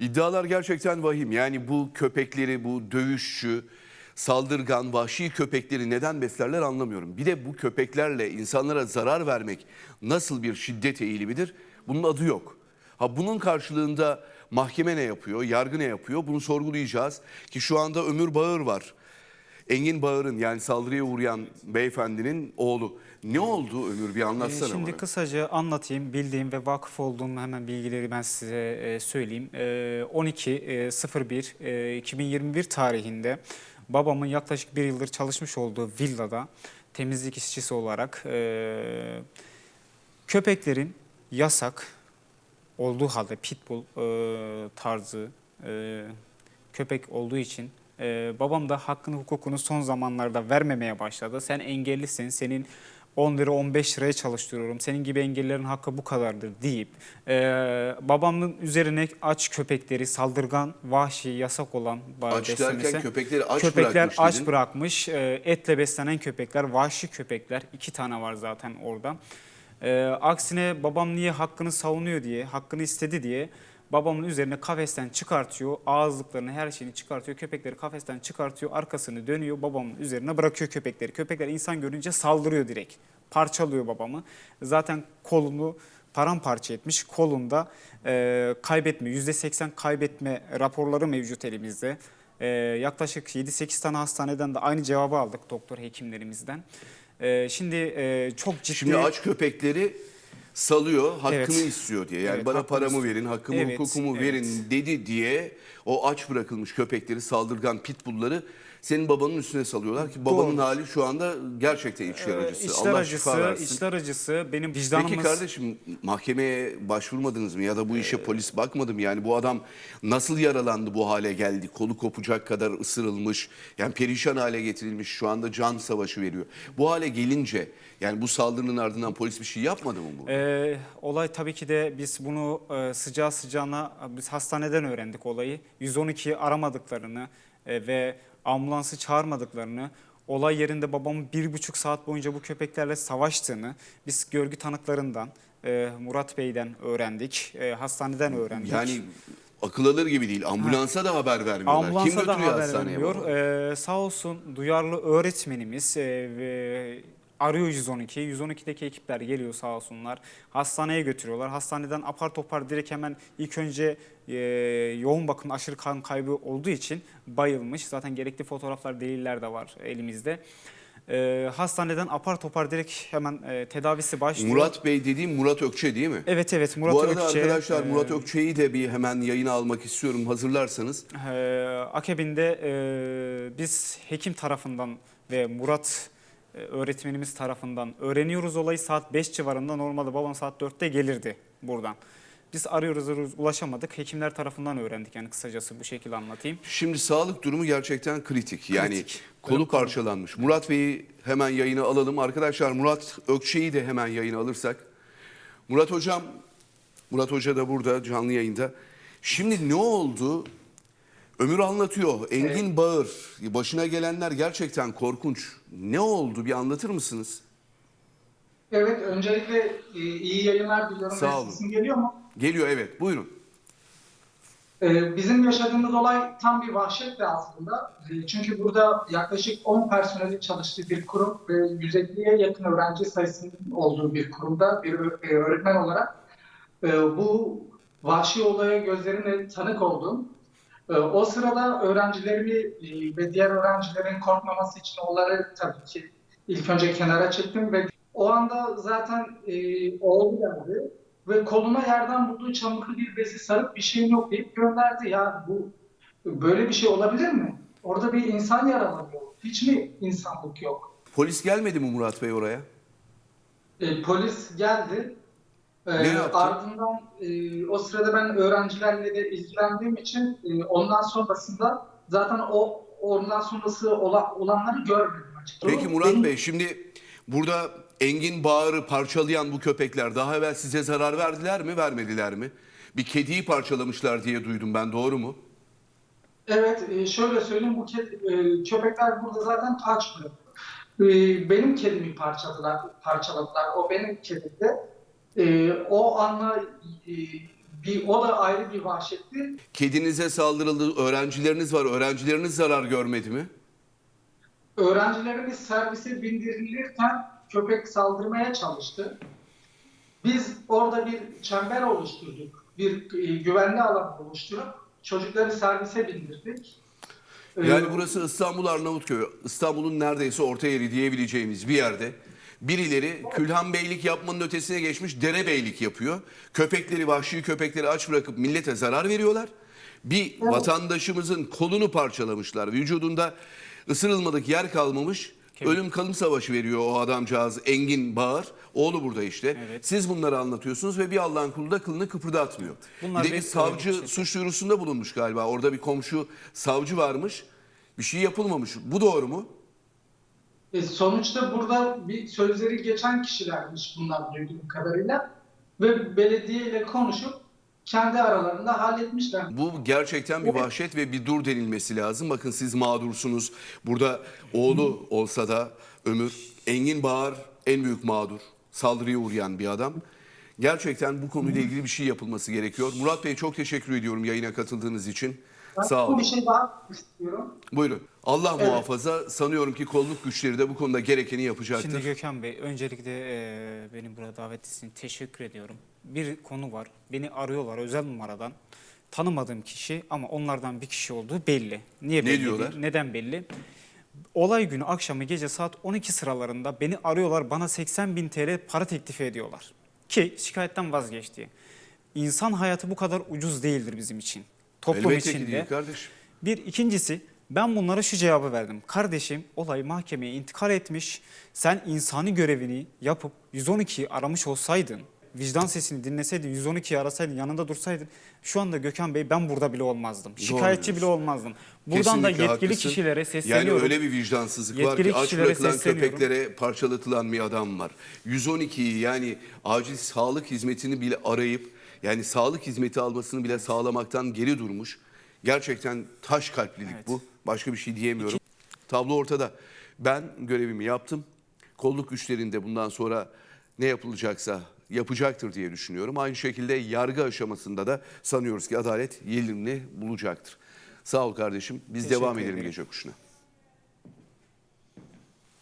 İddialar gerçekten vahim. Yani bu köpekleri, bu dövüşçü, saldırgan, vahşi köpekleri neden beslerler anlamıyorum. Bir de bu köpeklerle insanlara zarar vermek nasıl bir şiddet eğilimidir? Bunun adı yok. Ha bunun karşılığında mahkeme ne yapıyor, yargı ne yapıyor? Bunu sorgulayacağız. Ki şu anda Ömür Bağır var. Engin Bağır'ın yani saldırıya uğrayan beyefendinin oğlu. Ne oldu Ömür bir Ee, anlatsana Şimdi bana. kısaca anlatayım. Bildiğim ve vakıf olduğum hemen bilgileri ben size e, söyleyeyim. E, 12.01 e, 2021 tarihinde babamın yaklaşık bir yıldır çalışmış olduğu villada temizlik işçisi olarak e, köpeklerin yasak olduğu halde pitbull e, tarzı e, köpek olduğu için e, babam da hakkını hukukunu son zamanlarda vermemeye başladı. Sen engellisin, senin 10 lira 15 liraya çalıştırıyorum, senin gibi engellilerin hakkı bu kadardır deyip e, babamın üzerine aç köpekleri, saldırgan, vahşi, yasak olan Aç derken köpekleri aç köpekler bırakmış aç dedin. bırakmış. E, etle beslenen köpekler, vahşi köpekler. iki tane var zaten orada. E, aksine babam niye hakkını savunuyor diye, hakkını istedi diye babamın üzerine kafesten çıkartıyor. Ağızlıklarını, her şeyini çıkartıyor. Köpekleri kafesten çıkartıyor. Arkasını dönüyor. Babamın üzerine bırakıyor köpekleri. Köpekler insan görünce saldırıyor direkt. Parçalıyor babamı. Zaten kolunu paramparça etmiş. Kolunda e, kaybetme, %80 kaybetme raporları mevcut elimizde. E, yaklaşık 7-8 tane hastaneden de aynı cevabı aldık doktor hekimlerimizden. E, şimdi e, çok ciddi... Şimdi aç köpekleri salıyor, hakkını Evet. istiyor diye. Yani Evet, bana hakkını paramı istiyor. verin, hakkımı Evet, hukukumu evet. verin dedi diye o aç bırakılmış köpekleri, saldırgan pitbullları senin babanın üstüne salıyorlar ki babanın Doğrudur. hali şu anda gerçekten içler e, acısı. içler Allah acısı, içler acısı benim vicdanımız... Peki kardeşim mahkemeye başvurmadınız mı ya da bu işe polis bakmadı mı? Yani bu adam nasıl yaralandı bu hale geldi? Kolu kopacak kadar ısırılmış, yani perişan hale getirilmiş şu anda can savaşı veriyor. Bu hale gelince yani bu saldırının ardından polis bir şey yapmadı mı bu? Ee, olay tabii ki de biz bunu e, sıcağı sıcağına biz hastaneden öğrendik olayı. 112'yi aramadıklarını e, ve ambulansı çağırmadıklarını, olay yerinde babamın bir buçuk saat boyunca bu köpeklerle savaştığını biz görgü tanıklarından, e, Murat Bey'den öğrendik, e, hastaneden öğrendik. Yani akıl alır gibi değil. Ambulansa da haber vermiyorlar. Kim Ambulansa da götürüyor haber hastaneye? vermiyor. Ee, sağ olsun duyarlı öğretmenimiz e, ve arıyor 112. 112'deki ekipler geliyor sağ olsunlar. Hastaneye götürüyorlar. Hastaneden apar topar direkt hemen ilk önce e, yoğun bakım aşırı kan kaybı olduğu için bayılmış. Zaten gerekli fotoğraflar, deliller de var elimizde. Ee, hastaneden apar topar direkt hemen e, tedavisi başlıyor. Murat Bey dediğim Murat Ökçe değil mi? Evet evet Murat bu arada Ökçe, arkadaşlar e, Murat Ökçe'yi de bir hemen yayına almak istiyorum hazırlarsanız. Ee, akabinde e, biz hekim tarafından ve Murat e, öğretmenimiz tarafından öğreniyoruz olayı saat 5 civarında normalde babam saat 4'te gelirdi buradan. Biz arıyoruz, arıyoruz ulaşamadık. Hekimler tarafından öğrendik yani kısacası bu şekilde anlatayım. Şimdi sağlık durumu gerçekten kritik. Yani Kritik. kolu parçalanmış. Murat Bey'i hemen yayına alalım. Arkadaşlar Murat Ökçe'yi de hemen yayına alırsak. Murat Hocam, Murat Hoca da burada canlı yayında. Şimdi ne oldu? Ömür anlatıyor. Engin Bağır. Başına gelenler gerçekten korkunç. Ne oldu bir anlatır mısınız? Evet, öncelikle e, iyi yayınlar diliyorum. Sağ olun. Sesim geliyor mu? Geliyor evet buyurun. E, Bizim yaşadığımız olay tam bir vahşetti aslında. E, Çünkü burada yaklaşık 10 personelin çalıştığı bir kurum ve 150'ye yakın öğrenci sayısının olduğu bir kurumda bir öğretmen olarak e, bu vahşi olaya gözlerimle tanık oldum. E, O sırada öğrencilerimi e, ve diğer öğrencilerin korkmaması için onları tabii ki ilk önce kenara çektim ve o anda zaten e, oğlu geldi ve koluna yerden bulduğu çamurlu bir bezi sarıp bir şeyin yok deyip gönderdi. Ya bu böyle bir şey olabilir mi? Orada bir insan yaralanıyor. Hiç mi insanlık yok? Polis gelmedi mi Murat Bey oraya? E, polis geldi. E, Ne ardından e, o sırada ben öğrencilerle de ilgilendiğim için e, ondan sonrasında zaten o ondan sonrası ola- olanları görmedim açıkçası. Peki Murat Benim- Bey şimdi burada Engin Bağır'ı parçalayan bu köpekler daha evvel size zarar verdiler mi vermediler mi? Bir kediyi parçalamışlar diye duydum ben doğru mu? Evet, e, şöyle söyleyeyim, bu kedi, e, köpekler burada zaten aç bırakıyor. E, Benim kedimi parçaladılar, parçaladılar. O benim kedimdi. E, O anla e, bir o da ayrı bir vahşetti. Kedinize saldırıldı, öğrencileriniz var. Öğrencileriniz zarar görmedi mi? Öğrencilerimiz servise bindirilirken köpek saldırmaya çalıştı. Biz orada bir çember oluşturduk. Bir e, güvenli alan oluşturup çocukları servise bindirdik. Ee, Yani burası İstanbul Arnavutköy. İstanbul'un neredeyse orta yeri diyebileceğimiz bir yerde. Birileri Külhan Beylik yapmanın ötesine geçmiş derebeylik yapıyor. Köpekleri, vahşi köpekleri aç bırakıp millete zarar veriyorlar. Bir vatandaşımızın kolunu parçalamışlar. Vücudunda ısırılmadık yer kalmamış. Ölüm kalım savaşı veriyor o adamcağız Engin Bağır. Oğlu burada işte. Evet. Siz bunları anlatıyorsunuz ve bir Allah'ın kulu da kılını kıpırdatmıyor. Bunlar bir de bir savcı şeyler. suç duyurusunda bulunmuş galiba. Orada bir komşu savcı varmış. Bir şey yapılmamış. Bu doğru mu? E, sonuçta burada bir sözleri geçen kişilermiş bunlar duyduğum kadarıyla. Ve belediye ile konuşup kendi aralarında halletmişler. Bu gerçekten bir vahşet ve bir dur denilmesi lazım. Bakın siz mağdursunuz. Burada oğlu olsa da Ömür, Engin Bağır en büyük mağdur. Saldırıya uğrayan bir adam. Gerçekten bu konuyla ilgili bir şey yapılması gerekiyor. Murat Bey çok teşekkür ediyorum yayına katıldığınız için. Sağ bu olun. bir şey daha istiyorum. Buyurun. Allah Evet. muhafaza sanıyorum ki kolluk güçleri de bu konuda gerekeni yapacaktır. Şimdi Gökhan Bey, öncelikle e, beni burada davet için teşekkür ediyorum. Bir konu var, beni arıyorlar özel numaradan. Tanımadığım kişi ama onlardan bir kişi olduğu belli. Niye Ne belli? diyorlar? değil? Neden belli? Olay günü akşamı gece saat 12 sıralarında beni arıyorlar, bana 80 bin TL para teklif ediyorlar. Ki şikayetten vazgeçti. İnsan hayatı bu kadar ucuz değildir bizim için. Toplum Elbette ki içinde. değil kardeşim. Bir ikincisi ben bunlara şu cevabı verdim. Kardeşim olay mahkemeye intikal etmiş. Sen insani görevini yapıp 112'yi aramış olsaydın, vicdan sesini dinleseydin, 112'yi arasaydın, yanında dursaydın şu anda Gökhan Bey ben burada bile olmazdım. Şikayetçi bile olmazdım. Buradan da Kesinlikle yetkili haklısın. kişilere sesleniyorum. Yani öyle bir vicdansızlık var Yetkili ki aç bırakılan köpeklere parçalatılan bir adam var. 112'yi yani acil sağlık hizmetini bile arayıp yani sağlık hizmeti almasını bile sağlamaktan geri durmuş. Gerçekten taş kalplilik Evet. bu. Başka bir şey diyemiyorum. Tablo ortada. Ben görevimi yaptım. Kolluk güçlerinde bundan sonra ne yapılacaksa yapacaktır diye düşünüyorum. Aynı şekilde yargı aşamasında da sanıyoruz ki adalet yerini bulacaktır. Sağ ol kardeşim. Biz Teşekkür devam edelim ederim. gece kuşuna.